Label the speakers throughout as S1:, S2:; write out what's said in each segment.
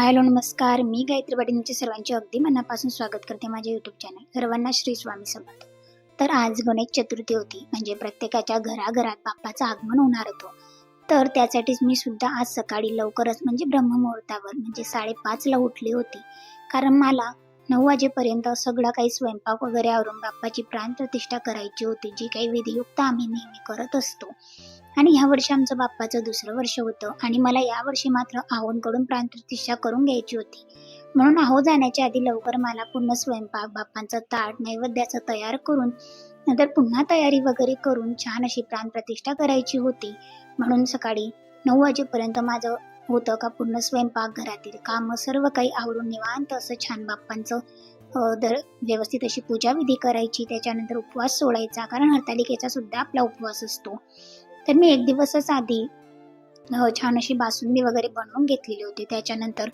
S1: Hello नमस्कार. मी गायत्री पाटील तुमचे सर्वांचे अगदी मनापासून स्वागत करते माझ्या यूट्यूब चॅनल सर्वांना श्री स्वामी समर्थ. तर आज गणेश चतुर्थी होती म्हणजे प्रत्येकाच्या घराघरात बाप्पाचं आगमन होणार होतं. तर त्यासाठीच मी सुद्धा आज सकाळी लवकरच म्हणजे ब्रह्ममुहूर्तावर म्हणजे साडेपाचला उठली होती. कारण मला नऊ वाजेपर्यंत सगळं काही स्वयंपाक वगैरे आवरून बाप्पाची प्राण प्रतिष्ठा करायची होती जी काही विधियुक्त आम्ही नेहमी करत असतो. आणि ह्या वर्षी आमचं बाप्पाचं दुसरं वर्ष होतं. आणि मला या वर्षी मात्र आहोंकडून प्राणप्रतिष्ठा करून घ्यायची होती. म्हणून आहो जाण्याच्या आधी लवकर मला पूर्ण स्वयंपाक बाप्पांचं ताट नैवेद्याचं तयार करून नंतर पुन्हा तयारी वगैरे करून छान अशी प्राणप्रतिष्ठा करायची होती. म्हणून सकाळी नऊ वाजेपर्यंत माझं होतं का पूर्ण स्वयंपाक घरातील कामं सर्व काही आवडून निवांत असं छान बाप्पांचं दर व्यवस्थित अशी पूजाविधी करायची. त्याच्यानंतर उपवास सोडायचा. कारण हरतालिकेचा सुद्धा आपला उपवास असतो. तर मी एक दिवसच आधी छान अशी बासुंदी वगैरे बनवून घेतलेली होती. त्याच्यानंतर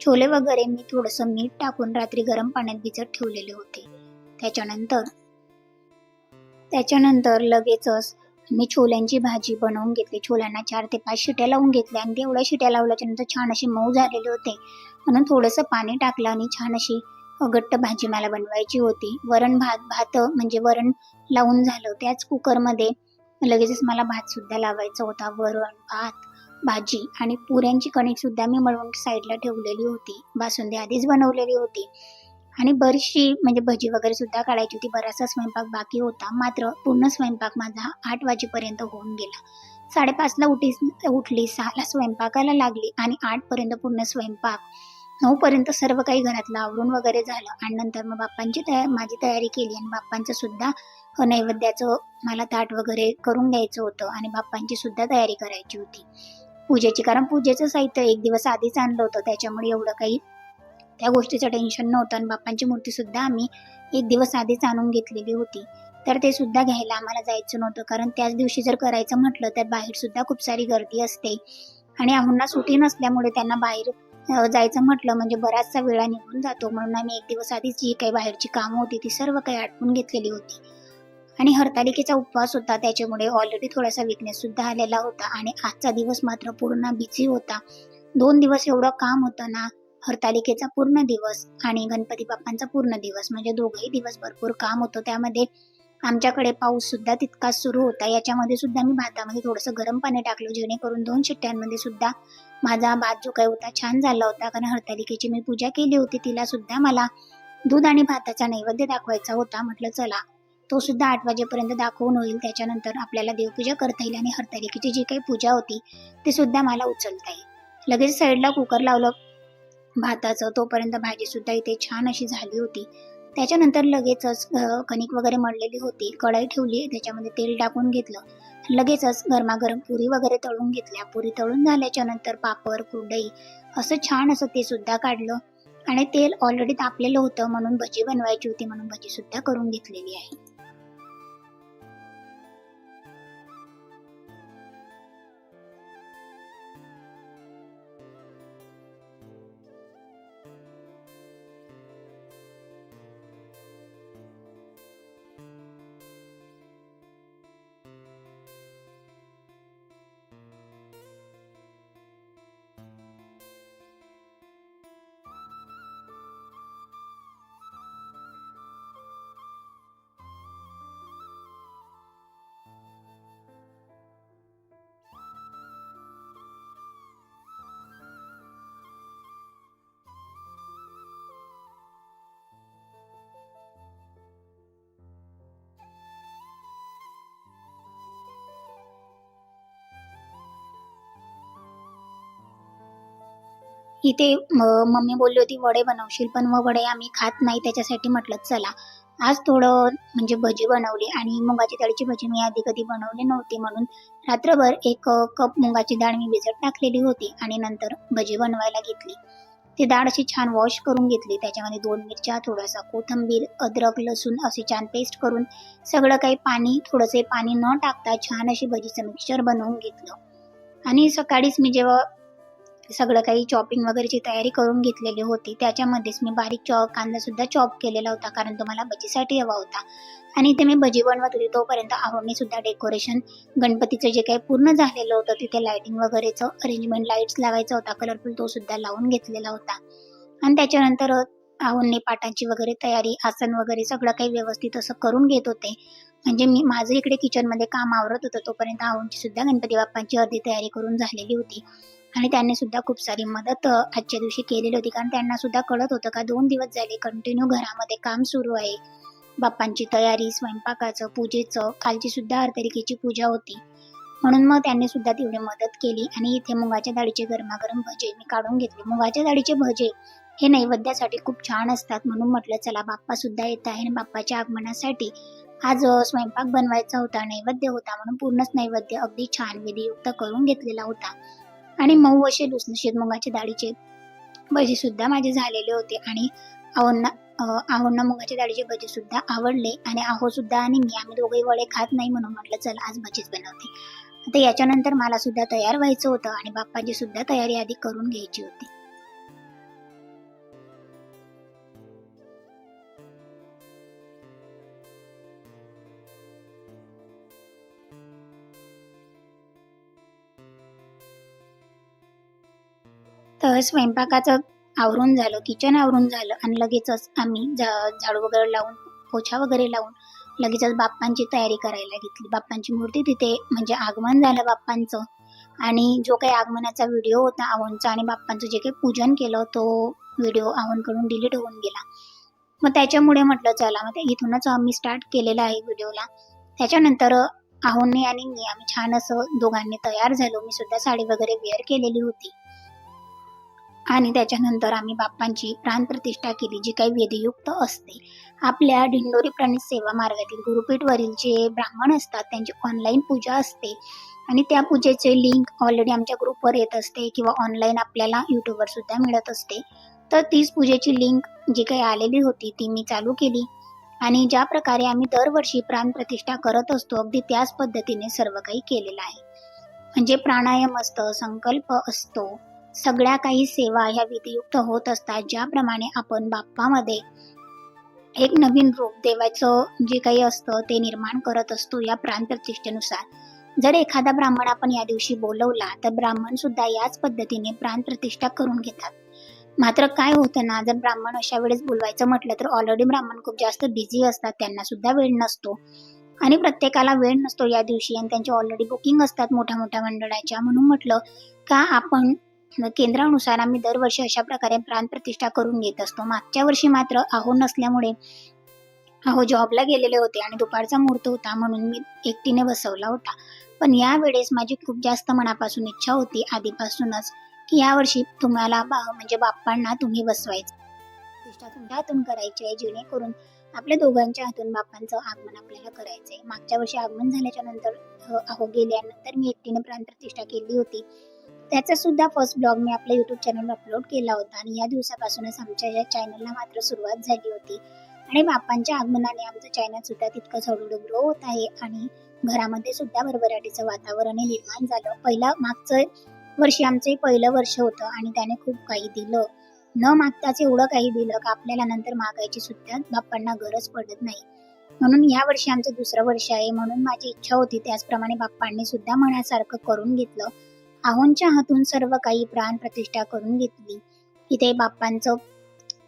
S1: छोले वगैरे मी थोडंसं मीठ टाकून रात्री गरम पाण्यात भिजत ठेवलेले होते. त्याच्यानंतर त्याच्यानंतर लगेचच मी छोल्यांची भाजी बनवून घेतली. छोल्यांना चार ते पाच शिट्या लावून घेतल्या आणि तेवढ्या शिट्या लावल्याच्या नंतर छान असे मऊ झालेले होते. म्हणून थोडंसं पाणी टाकलं आणि छान अशी घट्ट भाजी मला बनवायची होती. वरण भात भात म्हणजे वरण लावून झालं. त्याच कुकरमध्ये लगेचच मला भातसुद्धा लावायचा होता वरण भात भाजी आणि पुऱ्यांची कणिकसुद्धा मी मळवून साईडला ठेवलेली होती बासुंदी आधीच बनवलेली होती. आणि बरीचशी म्हणजे भजी वगैरे सुद्धा काढायची होती बराचसा स्वयंपाक बाकी होता मात्र पूर्ण स्वयंपाक माझा आठ वाजेपर्यंत होऊन गेला. साडेपाचला उठी उठली सहाला स्वयंपाकाला लागली आणि आठपर्यंत पूर्ण स्वयंपाक नऊपर्यंत सर्व काही घरातलं आवरून वगैरे झालं. आणि नंतर मग बाप्पांची तया माझी तयारी केली आणि बाप्पांचं सुद्धा हो, नैवेद्याचं मला ताट वगैरे करून घ्यायचं होतं आणि बाप्पांची सुद्धा तयारी करायची होती. पूजेची कारण पूजेचं साहित्य एक दिवस आधीच आणलं होतं. त्याच्यामुळे एवढं काही त्या गोष्टीचं टेन्शन नव्हतं आणि बाप्पांची मूर्ती सुद्धा आम्ही एक दिवस आधीच आणून घेतलेली होती. तर ते सुद्धा घ्यायला आम्हाला जायचं नव्हतं. कारण त्याच दिवशी जर करायचं म्हटलं तर बाहेर सुद्धा खूप सारी गर्दी असते. आणि आम्हाला सुटी नसल्यामुळे त्यांना बाहेर जायचं म्हटलं म्हणजे बराचसा वेळा निघून जातो. म्हणून आम्ही एक दिवस आधीच जी काही बाहेरची कामं होती ती सर्व काही आटपून घेतलेली होती. आणि हरतालिकेचा उपवास होता. त्याच्यामुळे ऑलरेडी थोडासा विकनेस सुद्धा आलेला होता. आणि आजचा दिवस मात्र पूर्ण बिझी होता. दोन दिवस एवढं काम होतं ना हरतालिकेचा पूर्ण दिवस आणि गणपती बाप्पांचा पूर्ण दिवस. म्हणजे दोघंही दिवस भरपूर काम होतं. त्यामध्ये आमच्याकडे पाऊस सुद्धा तितकाच सुरू होता. याच्यामध्ये सुद्धा मी भातामध्ये थोडंसं गरम पाणी टाकलं जेणेकरून दोन शिट्ट्यांमध्ये सुद्धा माझा भात जो काही होता छान झाला होता. कारण हरतालिकेची मी पूजा केली होती तिला सुद्धा मला दूध आणि भाताचा नैवेद्य दाखवायचा होता. म्हटलं चला तो सुद्धा आठ वाजेपर्यंत दाखवून होईल. त्याच्यानंतर आपल्याला देवपूजा करता येईल आणि हरतालिकेची जी काही पूजा होती ती सुद्धा मला उचलता येईल. लगेच साईडला कुकर लावलं. भाताचं तोपर्यंत भाजी सुद्धा इथे छान अशी झाली होती. त्याच्यानंतर लगेचच कणिक वगैरे मळलेली होती. कढाई ठेवली त्याच्यामध्ये तेल टाकून घेतलं. लगेचच गरमागरम पुरी वगैरे तळून घेतल्या. पुरी तळून झाल्याच्यानंतर पापड कुरडई असं छान असं ते सुद्धा काढलं. आणि तेल ऑलरेडी तापलेलं होतं म्हणून भजी बनवायची होती म्हणून भजी सुद्धा करून घेतलेली आहे. इथे मम्मी बोलली होती वडे बनवशील पण मग वडे आम्ही खात नाही त्याच्यासाठी म्हटलं चला. आज थोडं म्हणजे भजी बनवली आणि मुगाची डाळीची भजी मी आधी कधी बनवली नव्हती म्हणून रात्रभर एक कप मुगाची डाळ मी भिजत टाकलेली होती आणि नंतर भजी बनवायला घेतली. ती डाळ अशी छान वॉश करून घेतली त्याच्यामध्ये दोन मिरच्या थोडासा कोथिंबीर अद्रक लसूण असे छान पेस्ट करून सगळं काही पाणी थोडंसे पाणी न टाकता छान अशी भजीचं मिक्सचर बनवून घेतलं. आणि सकाळीच मी जेव्हा सगळं काही चॉपिंग वगैरेची तयारी करून घेतलेली होती. त्याच्यामध्येच मी बारीक चॉ कांदासुद्धा चॉप केलेला होता कारण तो मला भजीसाठी हवा होता. आणि इथे मी भजी बनवत होती तोपर्यंत आहोने सुद्धा डेकोरेशन गणपतीचं जे काही पूर्ण झालेलं होतं तिथे लाइटिंग वगैरेचं अरेंजमेंट लाईट्स लावायचा होता कलरफुल तो सुद्धा लावून घेतलेला होता. आणि त्याच्यानंतर आहोंनी पाटांची वगैरे तयारी आसन वगैरे सगळं काही व्यवस्थित असं करून घेत होते. म्हणजे मी माझं इकडे किचनमध्ये काम आवरत होतं तोपर्यंत आहोंची सुद्धा गणपती बाप्पांची अर्धी तयारी करून झालेली होती. आणि त्यांनी सुद्धा खूप सारी मदत आजच्या दिवशी केलेली होती. कारण त्यांना सुद्धा कळत होतं का दोन दिवस झाले कंटिन्यू घरामध्ये काम सुरू आहे. बाप्पांची तयारी स्वयंपाकाचं पूजेचं कालची सुद्धा हरतरिकेची पूजा होती. म्हणून मग त्यांनी सुद्धा तेवढी मदत केली आणि इथे मुगाच्या डाळीचे गरमागरम भजे मी काढून घेतले. मुगाच्या डाळीचे भजे हे नैवेद्यासाठी खूप छान असतात. म्हणून म्हटलं चला बाप्पा सुद्धा येत आहे आणि बाप्पाच्या आगमनासाठी आज स्वयंपाक बनवायचा होता नैवेद्य होता म्हणून पूर्णच नैवेद्य अगदी छान विधियुक्त करून घेतलेला होता. आणि मऊ असे लुसलुशीत मुगाचे डाळीचे भजे सुद्धा माझे झालेले होते. आणि आहोंना आहोंना मुगाच्या डाळीचे भजे सुद्धा आवडले. आणि आहो सुद्धा आणि मी आम्ही दोघेही वडे खात नाही म्हणून म्हटलं चला आज भजीच बनवते. आता याच्यानंतर मला सुद्धा तयार व्हायचं होतं आणि बाप्पाची सुद्धा तयारी आधी करून घ्यायची होती. तर स्वयंपाकाचं आवरून झालं किचन आवरून झालं आणि लगेचच आम्ही झा झाडू वगैरे लावून पोछा वगैरे लावून लगेचच बाप्पांची तयारी करायला घेतली. बाप्पांची मूर्ती तिथे म्हणजे आगमन झालं बाप्पांचं आणि जो काही आगमनाचा व्हिडिओ होता आवनचा आणि बाप्पांचं जे काही पूजन केलं तो व्हिडिओ आवनकडून डिलीट होऊन गेला. मग त्याच्यामुळे म्हटलं चला मग ते इथूनच आम्ही स्टार्ट केलेला आहे व्हिडिओला. त्याच्यानंतर आहोने आणि मी आम्ही छान असं दोघांनी तयार झालो. मी सुद्धा साडी वगैरे वेअर केलेली होती. आणि त्याच्यानंतर आम्ही बाप्पांची प्राणप्रतिष्ठा केली जी काही वेदयुक्त असते. आपल्या दिंडोरी प्राणी सेवा मार्गातील गुरुपीठवरील जे ब्राह्मण असतात त्यांची ऑनलाईन पूजा असते. आणि त्या पूजेचे लिंक ऑलरेडी आमच्या ग्रुपवर येत असते किंवा ऑनलाईन आपल्याला यूट्यूबवर सुद्धा मिळत असते. तर तीच पूजेची लिंक जी काही आलेली होती ती मी चालू केली. आणि ज्या प्रकारे आम्ही दरवर्षी प्राणप्रतिष्ठा करत असतो अगदी त्याच पद्धतीने सर्व काही केलेलं आहे. म्हणजे प्राणायाम असतं संकल्प असतो. सगळ्या काही सेवा ह्या विधियुक्त होत असतात ज्याप्रमाणे आपण बाप्पामध्ये एक नवीन रूप देवाचं जे काही असतं ते निर्माण करत असतो या प्राण प्रतिष्ठेनुसार जर एखादा ब्राह्मण आपण या दिवशी बोलवला तर ब्राह्मण सुद्धा याच पद्धतीने प्राण प्रतिष्ठा करून घेतात. मात्र काय होतं ना जर ब्राह्मण अशा वेळेस बोलवायचं म्हटलं तर ऑलरेडी ब्राह्मण खूप जास्त बिझी असतात त्यांना सुद्धा वेळ नसतो. आणि प्रत्येकाला वेळ नसतो या दिवशी आणि त्यांचे ऑलरेडी बुकिंग असतात मोठ्या मोठ्या मंडळाच्या. म्हणून म्हटलं का आपण केंद्रानुसार आम्ही दरवर्षी अशा प्रकारे प्राणप्रतिष्ठा करून घेत असतो. मागच्या वर्षी मात्र आहो नसल्यामुळे अहो जॉबला गेलेले होते आणि दुपारचा मुहूर्त होता म्हणून मी एकटीने बसवला होता. पण या वेळेस माझी खूप जास्त मनापासून इच्छा होती आधीपासूनच की यावर्षी तुम्हाला बा म्हणजे बाप्पांना तुम्ही बसवायचं. प्रतिष्ठा तुमच्या हातून करायची आहे जेणेकरून आपल्या दोघांच्या हातून बाप्पांचं आगमन आपल्याला करायचंय. मागच्या वर्षी आगमन झाल्याच्यानंतर अहो गेल्यानंतर मी एकटीने प्राणप्रतिष्ठा केली होती. त्याचा सुद्धा फर्स्ट ब्लॉग मी आपल्या युट्यूब चॅनलवर अपलोड केला होता. आणि या दिवसापासूनच आमच्या या चॅनलला मात्र सुरुवात झाली होती. आणि बाप्पांच्या आगमनाने आमचं चॅनल सुद्धा तितकंच हळूहळू ग्रो होत आहे. आणि घरामध्ये सुद्धा भरभराटीचं वातावरण निर्माण झालं. पहिला मागचं वर्षी आमचं हे पहिलं वर्ष होतं आणि त्याने खूप काही दिलं. न मागताच एवढं काही दिलं का आपल्याला नंतर मागायची सुद्धा बाप्पांना गरज पडत नाही. म्हणून या वर्षी आमचं दुसरं वर्ष आहे. म्हणून माझी इच्छा होती त्याचप्रमाणे बाप्पांनी सुद्धा मनासारखं करून घेतलं. आहोंच्या हातून सर्व काही प्राण प्रतिष्ठा करून घेतली. इथे बाप्पांचं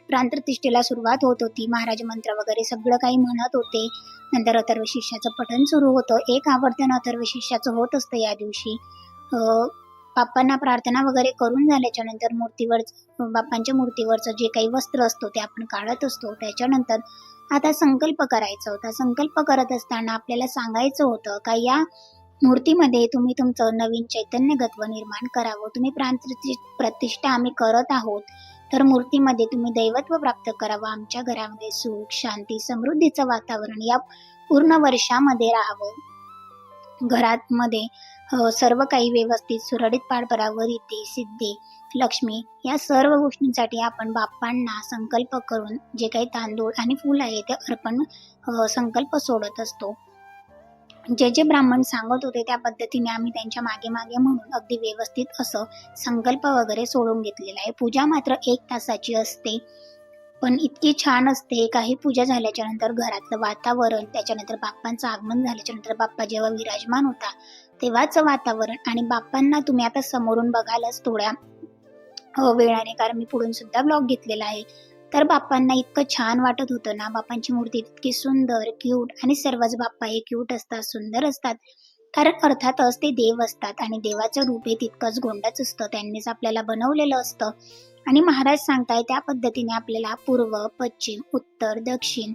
S1: प्राणप्रतिष्ठेला सुरुवात होत होती. महाराज मंत्र वगैरे सगळं काही म्हणत होते. नंतर अथर्व शिष्याचं पठण सुरू होतं. एक आवर्तन अथर्व शिष्याचं होत असतं या दिवशी. बाप्पांना प्रार्थना वगैरे करून झाल्याच्यानंतर मूर्तीवर बाप्पांच्या मूर्तीवरचं जे काही वस्त्र असतो ते आपण काढत असतो. त्याच्यानंतर आता संकल्प करायचा होता. संकल्प करत असताना आपल्याला सांगायचं होतं का या मूर्तीमध्ये तुम्ही तुमचं नवीन चैतन्यगत्व निर्माण करावं. तुम्ही प्राण प्रतिष्ठा आम्ही करत आहोत. तर मूर्तीमध्ये तुम्ही दैवत्व प्राप्त करावं. आमच्या घरामध्ये सुख शांती समृद्धीचं वातावरण या पूर्ण वर्षामध्ये राहावं. घरात मध्ये सर्व काही व्यवस्थित सुरळीत पार पडावं. रीती सिद्धी लक्ष्मी या सर्व गोष्टींसाठी आपण बाप्पांना संकल्प करून जे काही तांदूळ आणि फूल आहे ते अर्पण संकल्प सोडत असतो. जे जे ब्राह्मण सांगत होते त्या पद्धतीने आम्ही त्यांच्या मागे मागे म्हणून अगदी व्यवस्थित असं संकल्प वगैरे सोडून घेतलेला आहे. पूजा मात्र एक तासाची असते. पण इतकी छान असते. काही पूजा झाल्याच्यानंतर घरातलं वातावरण त्याच्यानंतर बाप्पांचं आगमन झाल्याच्यानंतर बाप्पा जेव्हा विराजमान होता तेव्हाचं वातावरण आणि बाप्पांना तुम्ही आता समोरून बघालच थोड्या वेळाने. कारण मी पुढून सुद्धा ब्लॉग घेतलेला आहे. तर बाप्पांना इतकं छान वाटत होतं ना. बाप्पांची मूर्ती इतकी सुंदर क्यूट आणि सर्वच बाप्पा हे क्यूट असतात सुंदर असतात. कारण अर्थातच ते देव असतात आणि देवाचं रूप हे तितकंच गोंडच असतं. त्यांनीच आपल्याला बनवलेलं असतं. आणि महाराज सांगताय त्या पद्धतीने आपल्याला पूर्व पश्चिम उत्तर दक्षिण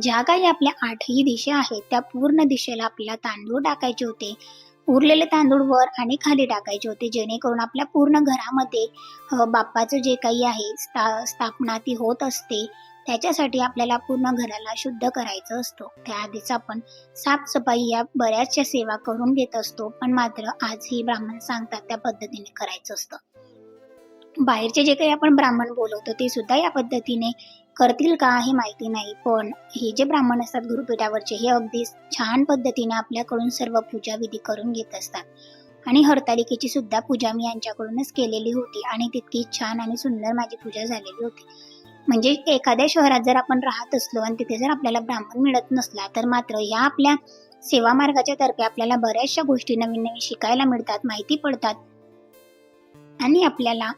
S1: ज्या काही आपल्या आठही दिशा आहेत त्या पूर्ण दिशेला आपल्याला तांदूळ टाकायचे होते. उरलेले तांदूळ वर आणि खाली टाकायचे होते जेणेकरून आपल्या पूर्ण घरामध्ये बाप्पाचं जे काही आहे स्था स्थापना ती होत असते त्याच्यासाठी आपल्याला पूर्ण घराला शुद्ध करायचं असतो. त्याआधीच आपण साफसफाई या बऱ्याचशा सेवा करून घेत असतो पण मात्र आजही ब्राह्मण सांगतात त्या पद्धतीने करायचं असतं. बाहेरचे जे काही आपण ब्राह्मण बोलवतो ते सुद्धा या पद्धतीने करतील का हे माहिती नाही पण हे जे ब्राह्मण असतात गुरुपीठावरचे हे अगदी छान पद्धतीने आपल्याकडून सर्व पूजा विधी करून घेत असतात. आणि हरतालिकेची सुद्धा पूजा मी यांच्याकडूनच केलेली होती आणि तितकी छान आणि सुंदर माझी पूजा झालेली होती. म्हणजे एखाद्या शहरात जर आपण राहत असलो आणि तिथे जर आपल्याला ब्राह्मण मिळत नसला तर मात्र या आपल्या सेवा मार्गाच्या तर्फे आपल्याला बऱ्याचशा गोष्टी नवीन नवीन शिकायला मिळतात माहिती पडतात. आणि आपल्याला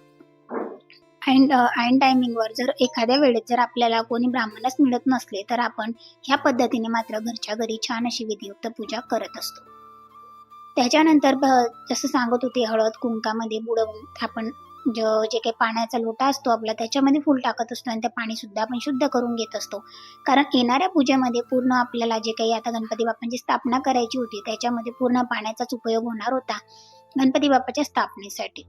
S1: अँड अँड टायमिंगवर जर एखाद्या वेळेत जर आपल्याला कोणी ब्राह्मणच मिळत नसले तर आपण ह्या पद्धतीने मात्र घरच्या घरी छान अशी विधियुक्त पूजा करत असतो. त्याच्यानंतर जसं सांगत होते हळद कुंकामध्ये बुडवून आपण ज जे काही पाण्याचा लोटा असतो आपला त्याच्यामध्ये फुल टाकत असतो आणि ते पाणी सुद्धा आपण शुद्ध करून घेत असतो. कारण येणाऱ्या पूजेमध्ये पूर्ण आपल्याला जे काही आता गणपती बाप्पांची स्थापना करायची होती त्याच्यामध्ये पूर्ण पाण्याचाच उपयोग होणार होता गणपती बाप्पाच्या स्थापनेसाठी.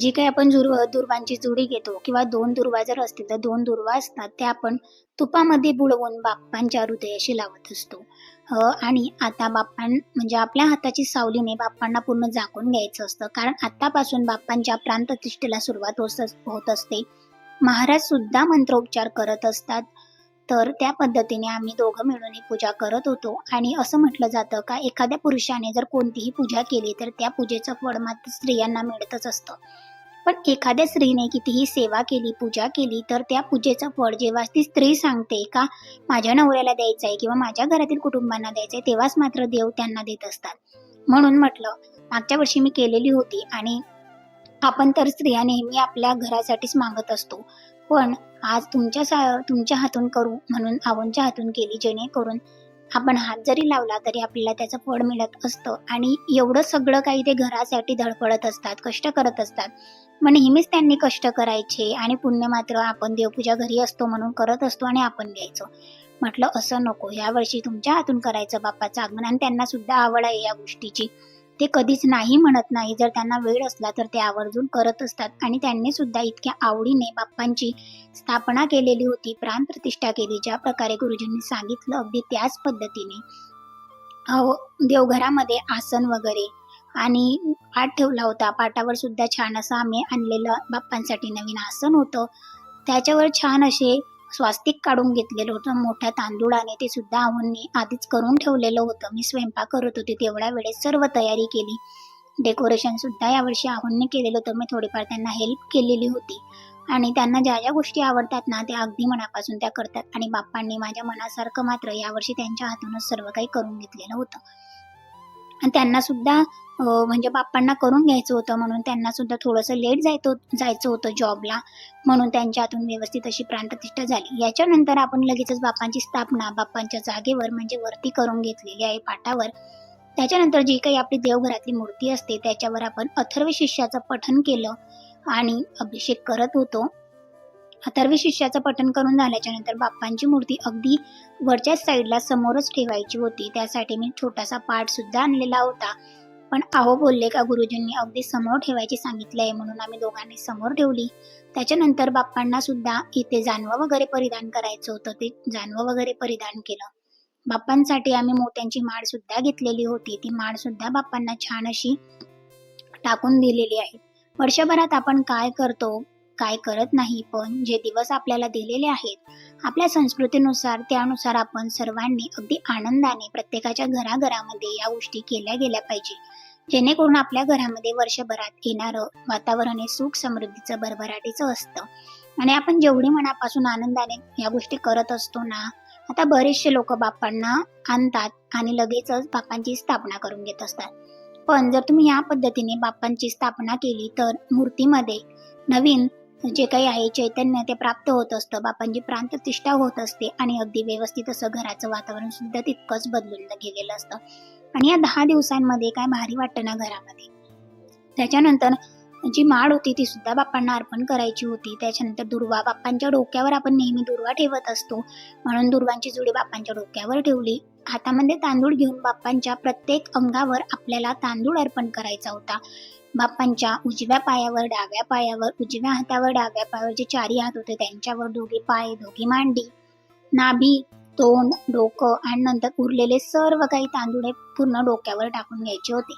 S1: जी काही आपण जुर्व दुर्वांची जुडी घेतो किंवा दोन दुर्वा जर असतील तर दोन दुर्वा असतात त्या आपण तुपामध्ये बुडवून बाप्पांच्या हृदयाशी लावत असतो. आणि आता बाप्पां म्हणजे आपल्या हाताची सावलीने बाप्पांना पूर्ण झाकून घ्यायचं असतं. कारण आतापासून बाप्पांच्या प्राणप्रतिष्ठेला सुरुवात होत होत असते. महाराज सुद्धा मंत्रोपचार करत असतात. तर त्या पद्धतीने आम्ही दोघं मिळून ही पूजा करत होतो. आणि असं म्हटलं जातं का एखाद्या पुरुषाने जर कोणतीही पूजा केली तर त्या पूजेचं फळ मात्र स्त्रियांना मिळतच असतं. पण एखाद्या स्त्रीने कितीही सेवा केली पूजा केली तर त्या पूजेचं फळ जेव्हा ती स्त्री सांगते का माझ्या नवऱ्याला द्यायचं आहे किंवा माझ्या घरातील कुटुंबांना द्यायचं आहे तेव्हाच मात्र देव त्यांना देत असतात. म्हणून म्हटलं मागच्या वर्षी मी केलेली होती आणि आपण तर स्त्रिया नेहमी आपल्या घरासाठीच मागत असतो. पण आज तुमच्या सा तुमच्या हातून करू म्हणून आवनच्या हातून केली जेणेकरून आपण हात जरी लावला तरी आपल्याला त्याचं फळ मिळत असतं आणि एवढं सगळं काही ते घरासाठी धडपडत असतात कष्ट करत असतात. मग नेहमीच त्यांनी कष्ट करायचे आणि पुण्य मात्र आपण देवपूजा घरी असतो म्हणून करत असतो आणि आपण द्यायचो. म्हटलं असं नको यावर्षी तुमच्या हातून करायचं बाप्पाचं आगमन आणि त्यांना सुद्धा आवड आहे या गोष्टीची. ते कधीच नाही म्हणत नाही. जर त्यांना वेळ असला तर ते आवर्जून करत असतात. आणि त्यांनी सुद्धा इतक्या आवडीने बाप्पांची स्थापना केलेली होती प्राणप्रतिष्ठा केली ज्या प्रकारे गुरुजींनी सांगितलं अगदी त्याच पद्धतीने. अहो, देवघरामध्ये आसन वगैरे आणि पाठ ठेवला होता. पाटावर सुद्धा छान असं आम्ही आणलेलं बाप्पांसाठी नवीन आसन होतं. त्याच्यावर छान असे स्वास्तिक काढून घेतलेलं होतं. मोठ्या तांदूळाने ते सुद्धा आवडणी आधीच करून ठेवलेलं होतं. मी स्वयंपाक करत होते. तेवढ्या वेळेस सर्व तयारी केली. डेकोरेशन सुद्धा यावर्षी आवडणी केलेलं होतं. मी थोडीफार त्यांना हेल्प केलेली होती. आणि त्यांना ज्या ज्या गोष्टी आवडतात ना त्या अगदी मनापासून त्या करतात. आणि बाप्पांनी माझ्या मनासारखं मात्र यावर्षी त्यांच्या हातूनच सर्व काही करून घेतलेलं होतं. आणि त्यांना सुद्धा म्हणजे बाप्पांना करून घ्यायचं होतं म्हणून त्यांना सुद्धा थोडंसं लेट जायचं जायचं होतं जॉबला. म्हणून त्यांच्या हातून व्यवस्थित अशी प्राणप्रतिष्ठा झाली. याच्यानंतर आपण लगेचच बाप्पांची स्थापना बाप्पांच्या जागेवर म्हणजे वरती करून घेतलेली आहे पाटावर. त्याच्यानंतर जी काही आपली देवघरातली मूर्ती असते त्याच्यावर आपण अथर्व शिष्याचं पठण केलं आणि अभिषेक करत होतो. अथर्व शिष्याचं पठण करून झाल्याच्यानंतर बाप्पांची मूर्ती अगदी वरच्याच साईडला समोरच ठेवायची होती. त्यासाठी मी छोटासा पाठ सुद्धा आणलेला होता. पण आहो बोलले का गुरुजींनी अगदी समोर ठेवायची सांगितले आहे म्हणून आम्ही दोघांनी समोर ठेवली. त्याच्यानंतर बाप्पांना सुद्धा इथे जानवं वगैरे परिधान करायचं होतं. ते जानवं वगैरे परिधान केलं. बाप्पांसाठी आम्ही मोत्यांची माळ सुद्धा घेतलेली होती. ती माळ सुद्धा बाप्पांना छान अशी टाकून दिलेली आहे. वर्षभरात आपण काय करतो? काय करत नाही पण जे दिवस आपल्याला दिलेले आहेत आपल्या संस्कृतीनुसार त्यानुसार आपण सर्वांनी अगदी आनंदाने प्रत्येकाच्या घराघरामध्ये या गोष्टी केल्या गेल्या पाहिजे. जेणेकरून आपल्या घरामध्ये वर्षभरात येणारं वातावरण हे सुख समृद्धीचं भरभराटीचं असतं. आणि आपण जेवढी मनापासून आनंदाने या गोष्टी करत असतो ना आता बरेचसे लोक बाप्पांना आणतात आणि लगेचच बाप्पांची स्थापना करून घेत असतात. पण जर तुम्ही या पद्धतीने बाप्पांची स्थापना केली तर मूर्तीमध्ये नवीन जे काही आहे चैतन्य ते प्राप्त होत असतं. बापांची प्रांततिष्ठा होत असते आणि अगदी व्यवस्थित असं घराचं वातावरण सुद्धा तितकंच बदलून गेलेलं असतं. आणि या दहा दिवसांमध्ये काय भारी वाटतं ना घरामध्ये? त्याच्यानंतर जी माळ होती ती सुद्धा बाप्पांना अर्पण करायची होती. त्याच्यानंतर दुर्वा बाप्पांच्या डोक्यावर आपण नेहमी दुर्वा ठेवत असतो. म्हणून दुर्वांची जुडी बाप्पांच्या डोक्यावर ठेवली. हातामध्ये तांदूळ घेऊन बाप्पांच्या प्रत्येक अंगावर आपल्याला तांदूळ अर्पण करायचा होता. बाप्पांच्या उजव्या पायावर डाव्या पायावर उजव्या हातावर डाव्या पायावर जे चारी हात होते त्यांच्यावर दोघे पाय दोघी मांडी नाभी तोंड डोकं आणि नंतर उरलेले सर्व काही तांदूळ पूर्ण डोक्यावर टाकून घ्यायचे होते.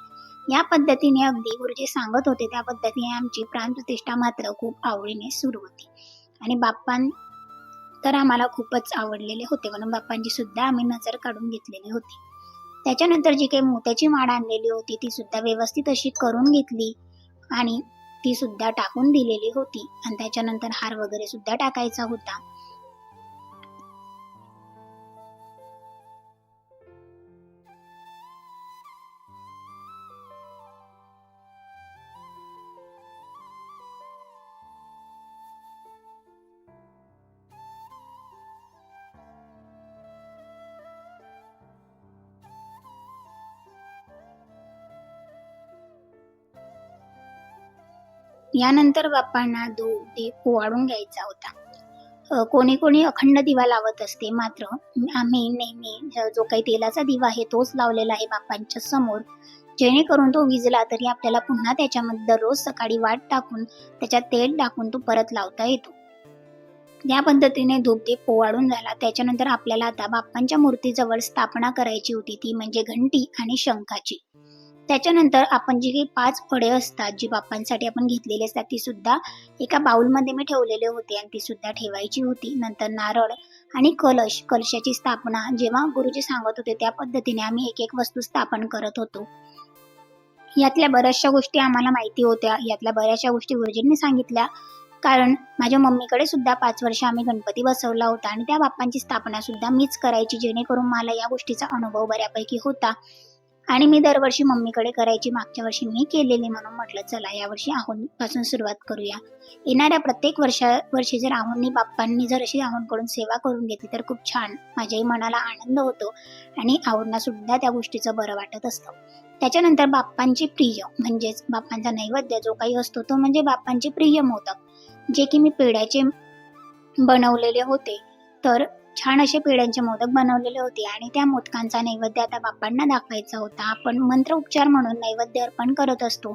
S1: या पद्धतीने अगदी गुरुजी सांगत होते त्या पद्धतीने आमची प्राणप्रतिष्ठा मात्र खूप आवडीने सुरू होती. आणि बाप्पां तर आम्हाला खूपच आवडलेले होते म्हणून बाप्पांची सुद्धा आम्ही नजर काढून घेतलेली होती. त्याच्यानंतर जी काही मोत्याची माळ आणलेली होती ती सुद्धा व्यवस्थित अशी करून घेतली. आणि ती सुद्धा टाकून दिलेली होती. आणि त्याच्यानंतर हार वगैरे सुद्धा टाकायचा होता. यानंतर बाप्पांना दूध दीप ओवाळून घ्यायचा होता. कोणी कोणी अखंड दिवा लावत असते मात्र आम्ही नेहमी जो काही तेलाचा दिवा आहे तोच लावलेला आहे बाप्पांच्या समोर. जेणेकरून तो विजला तरी आपल्याला पुन्हा त्याच्यामध्ये दररोज सकाळी वाट टाकून त्याच्यात तेल टाकून तो परत लावता येतो. या पद्धतीने धूपदीप पोवाडून झाला. त्याच्यानंतर आपल्याला आता बाप्पांच्या मूर्तीजवळ स्थापना करायची होती ती म्हणजे घंटी आणि शंखाची. त्याच्यानंतर आपण जी काही पाच फळे असतात जी बाप्पांसाठी आपण घेतलेली असतात ती सुद्धा एका बाउलमध्ये मी ठेवलेले होते आणि ती सुद्धा ठेवायची होती. नंतर नारळ आणि कलश कलशाची स्थापना जेव्हा गुरुजी सांगत होते त्या पद्धतीने आम्ही एक एक वस्तू स्थापन करत होतो. यातल्या बऱ्याचशा गोष्टी आम्हाला माहिती होत्या. यातल्या बऱ्याचशा गोष्टी गुरुजींनी सांगितल्या. कारण माझ्या मम्मीकडे सुद्धा पाच वर्ष आम्ही गणपती बसवला होता आणि त्या बाप्पांची स्थापना सुद्धा मीच करायची जेणेकरून मला या गोष्टीचा अनुभव बऱ्यापैकी होता. आणि मी दरवर्षी मम्मीकडे करायची मागच्या वर्षी मी केलेली म्हणून म्हटलं चला यावर्षी पासून सुरुवात करूया. येणाऱ्या प्रत्येक वर्षा वर्षी जर आहोंनी बाप्पांनी जर अशी आहोंकडून सेवा करून घेतली तर खूप छान. माझ्याही मनाला आनंद होतो आणि आहोंना सुद्धा त्या गोष्टीचं बरं वाटत असतं. त्याच्यानंतर बाप्पांचे प्रिय म्हणजेच बाप्पांचा नैवेद्य जो काही असतो तो म्हणजे बाप्पांचे प्रिय मोदक. जे की मी पेढ्याचे बनवलेले होते. तर छान असे पेढ्यांचे मोदक बनवलेले होते आणि त्या मोदकांचा नैवेद्य आता बाप्पांना दाखवायचा होता. आपण मंत्र उपचार म्हणून नैवेद्य अर्पण करत असतो.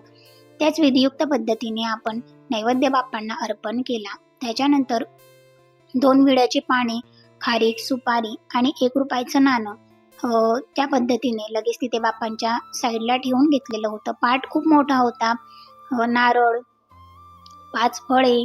S1: त्याच विधियुक्त पद्धतीने आपण नैवेद्य बाप्पांना अर्पण केला. त्याच्यानंतर दोन विड्याचे पाने खारीक सुपारी आणि एक रुपयाचं नाणं त्या पद्धतीने लगेच तिथे बाप्पांच्या साईडला ठेवून घेतलेलं होतं. पाठ खूप मोठा होता. नारळ पाच फळे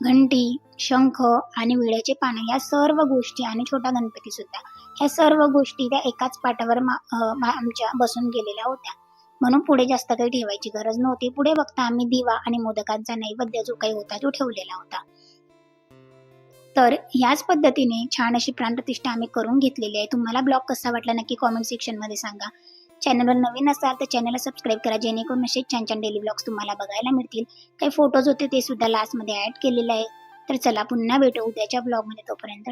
S1: घंटी शंख आणि विड्याचे पानं या सर्व गोष्टी आणि छोटा गणपती सुद्धा. ह्या सर्व गोष्टी त्या एकाच पाटावर आमच्या बसून गेलेल्या होत्या. म्हणून पुढे जास्त काही ठेवायची गरज नव्हती. पुढे बघता आम्ही दिवा आणि मोदकांचा नैवेद्य जो काही होता तो ठेवलेला होता. तर याच पद्धतीने छान अशी प्राणप्रतिष्ठा आम्ही करून घेतलेली आहे. तुम्हाला ब्लॉग कसा वाटला नक्की कॉमेंट सेक्शनमध्ये सांगा. चॅनलवर नवीन असाल तर चॅनलला सबस्क्राईब करा जेणेकरून असे छान छान डेली ब्लॉग्स तुम्हाला बघायला मिळतील. काही फोटोज होते ते सुद्धा लास्टमध्ये ॲड केलेले आहे तर चला पुन्हा भेटू उद्याच्या ब्लॉगमध्ये तोपर्यंत